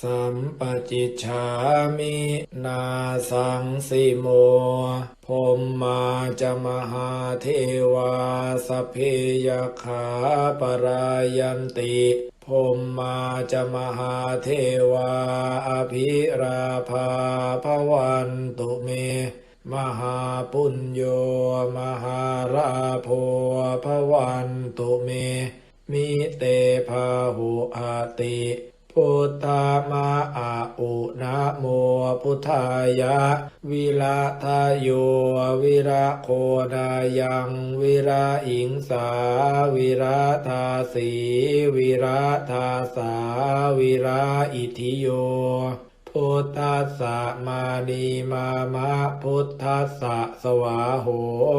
สัมปจิชามินาสังสิโมพรหมาจะมหาเทวาสเพยขาปรายันติพรหมาจะมหาเทวาอภิราภาพวันตุเม มหาปุญโยมหาราโพพวันตุเมมิเตภาหุอาติ พุทธามาอาอุนะโมพุทธายะ วิระทโยวิระโคนายังวิระอิงสา วิระทาสีวิระทาสา วิระอิทิโย พุทธัสสะมานีมามะพุทธัสสะสวาโห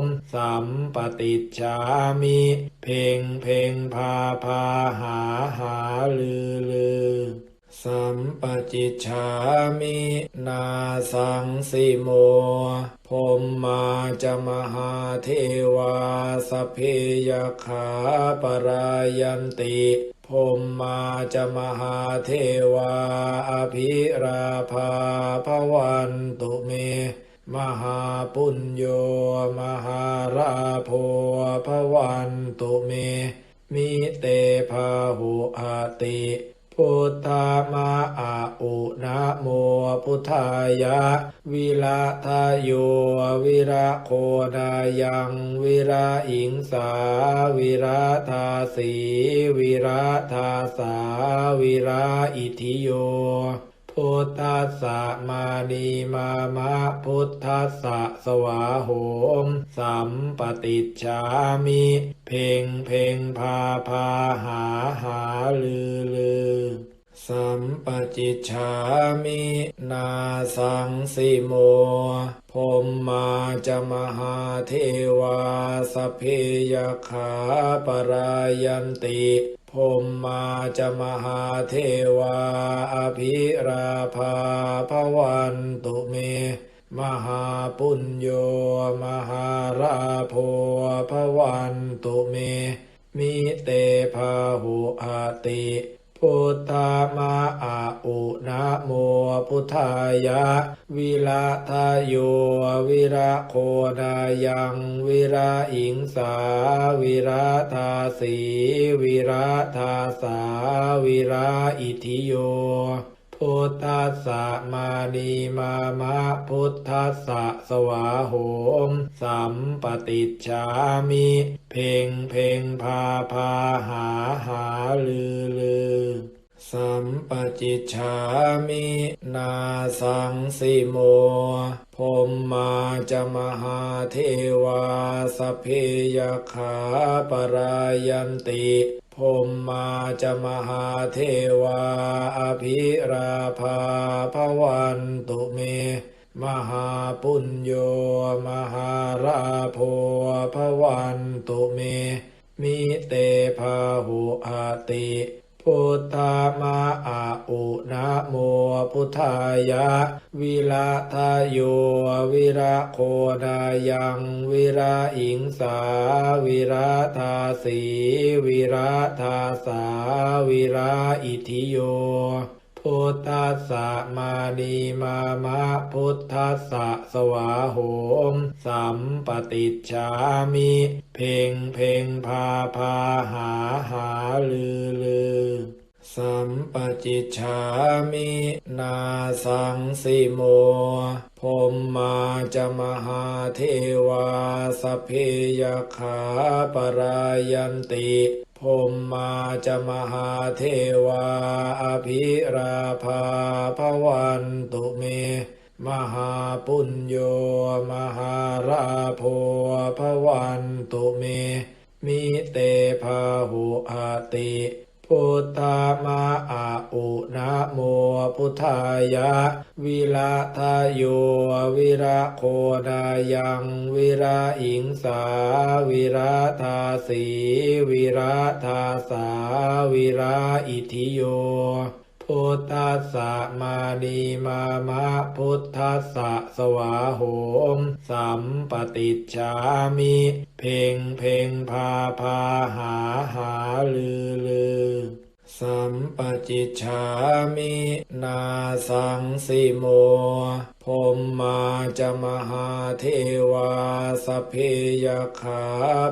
ม สัมปติจฉามิ เพ่งเพ่งพาพาหาหาลือลือสัมปจิจฉามินาสังสิโมพรหมาจะมหาเทวาสเพยขาปรายันติ พมมาจะมหาเทวาอภิราภาพวันตุเม มหาปุญโยมหาราโพพวันตุเม มิเตภาหุอาติ พุทธามาอาอุนะโมพุทธายะ วิระทาโยวิระโคนายังวิระอิงสา วิระทาสีวิระทาสา วิระอิทิโย พุทธัสสะมานีมามะพุทธัสสะสวาโหมสัมปติจฉามิ เพ่งเพ่งพาพาหาหาลือลือสัมปจิจฉามินาสังสิโมพรหมาจะมหาเทวาสเพยขาปรายันติ พมมาจะมหาเทวาอภิราภาพวันตุเม มหาปุญโยมหาราโพพวันตุเม มิเตภาหุอาติ พุทธามาอาอุนะโมพุทธายะ วิระทาโยวิระโคนายังวิระอิงสาวิระทาสีวิระทาสาวิระอิทิโย พุทธัสสะมานีมามะพุทธัสสะสวาโหม สัมปติจฉามิ เพ่งเพ่งพาพาหาหาลือลือสัมปจิจฉามินาสังสิโมพรหมาจะมหาเทวาสเพยขาปรายันติ พมมาจะมหาเทวาอภิราภาพวันตุเม มหาปุญโยมหาราโพพวันตุเม มิเตภาหุอาติ พุทธามาอาอุนะโมพุทธายะ วิระทาโยวิระโคนายังวิระอิงสา วิระทาสีวิระทาสา วิระอิทิโย พุทธัสสะมานีมามะพุทธัสสะสวาโหม สัมปติจฉามิ เพ่งเพ่งพาพาหาหาลือลือสัมปจิจฉามินาสังสิโมพรหมาจะมหาเทวาสเพยขาปรายันติ พมมาจะมหาเทวาอภิราภาพวันตุเม มหาปุญโยมหาราโภพวันตุเม มิเตภาหุอาติ พุทธามาอาอุนะโมพุทธายะ วิระทายโยวิระโคนายังวิระอิงสา วิระทาสีวิระทาสา วิระอิทิโย พุทธัสสะมานีมามะพุทธัสสะสวาโหมสัมปติจฉามิ เพ่งเพ่งพาพาหาหาลือลือสัมปจิจฉามินาสังสิโมพรหมาจะมหาเทวาสเพยขา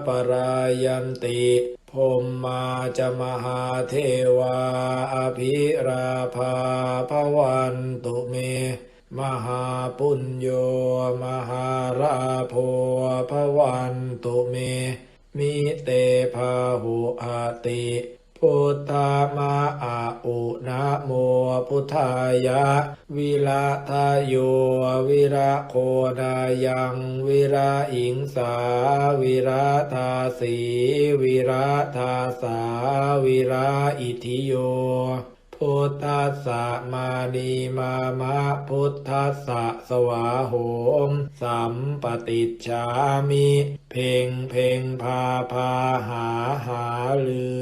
ปรายันติ พมมาจะมหาเทวาอภิราภาพวันตุเม มหาปุญโยมหาราโพพวันตุเม มิเตภาหุอาติ พุทธามาอาอุนะโมพุทธายะ วิระทายโยวิระโคนายังวิระอิงสา วิระทาสีวิระทาสา วิระอิทิโยพุทธัสสะมานีมามะพุทธัสสะสวาโหม สัมปติจามิ เพ่งเพ่งพาพาหาหาลือ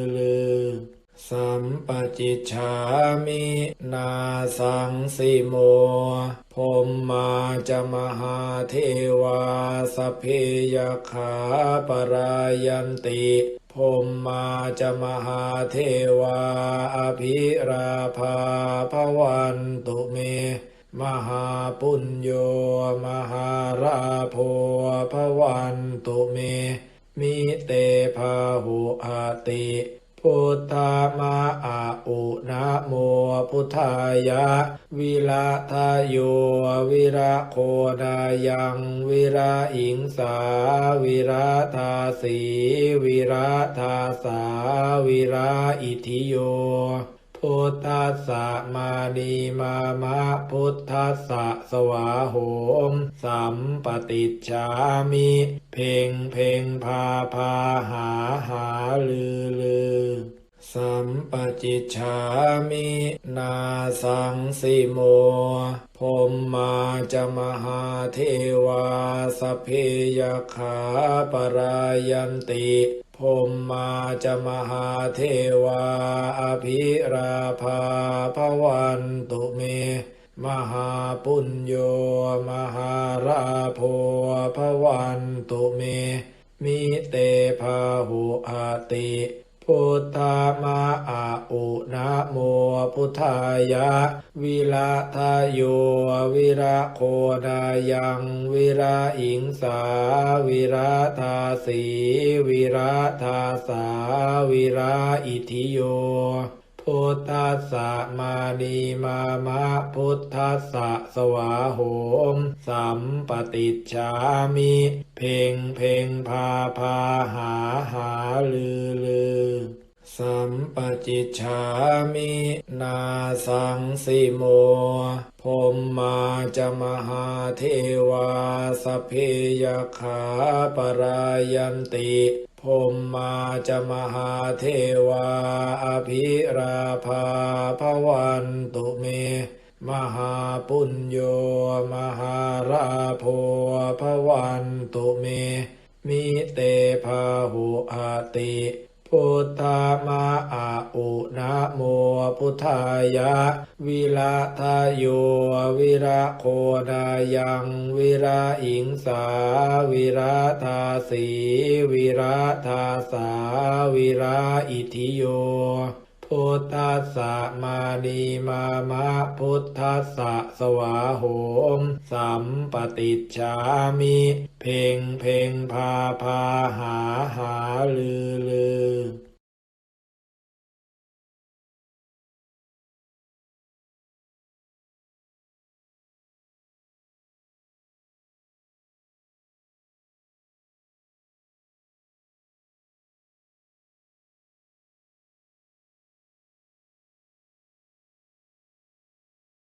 สัมปจิจฉามินาสังสิโมพรหมาจะมหาเทวาสเพยขาปรายันติพรหมาจะมหาเทวาอภิราภาพวันตุเมมหาปุญโยมหาราโพพวันตุเมมิเตภาหุอาติ พุทธามาอาอุนะโมพุทธายะ วิระทายโยวิระโคนายังวิระอิงสา วิระทาสีวิระทาสา วิระอิทิโย พุทธัสสะมานีมามะพุทธัสสะสวาโหมสัมปติจฉามิ เพ่งเพ่งพาพาหาหาลือลือสัมปจิจฉามินาสังสิโมพรหมาจะมหาเทวาสเพยขาปรายันติ พมมาจะมหาเทวาอภิราภาพวันตุเม มหาปุญโยมหาราโพพวันตุเม มิเตภาหุอาติ พุทธามาอา อุนะโมพุทธายะ วิระทายโยวิระโคนายังวิระอิงสาวิระทาสีวิระทาสาวิระอิทิโยพุทธัสสะมานีมามะพุทธัสสะสวาโหม สัมปติจฉามิ เพ่งเพ่งพาพาหาหาลือลือ สัมปจิจฉามินาสังสิโมพรหมาจะมหาเทวาสเพยขาปรายันติพรหมาจะมหาเทวาอภิราภาพวันตุเม มหาปุญโยมหาราโพพวันตุเม มิเตภาหุอาติ พุทธามาอาอุนะโมพุทธายะ วิระทะโยวิระโคนายังวิระอิงสา วิระทาสีวิระทาสา วิระอิทิโย พุทธัสสะมานีมามะพุทธัสสะสวาโหม สัมปติชามิ เพ่งเพ่งพาพาหาหาลือลื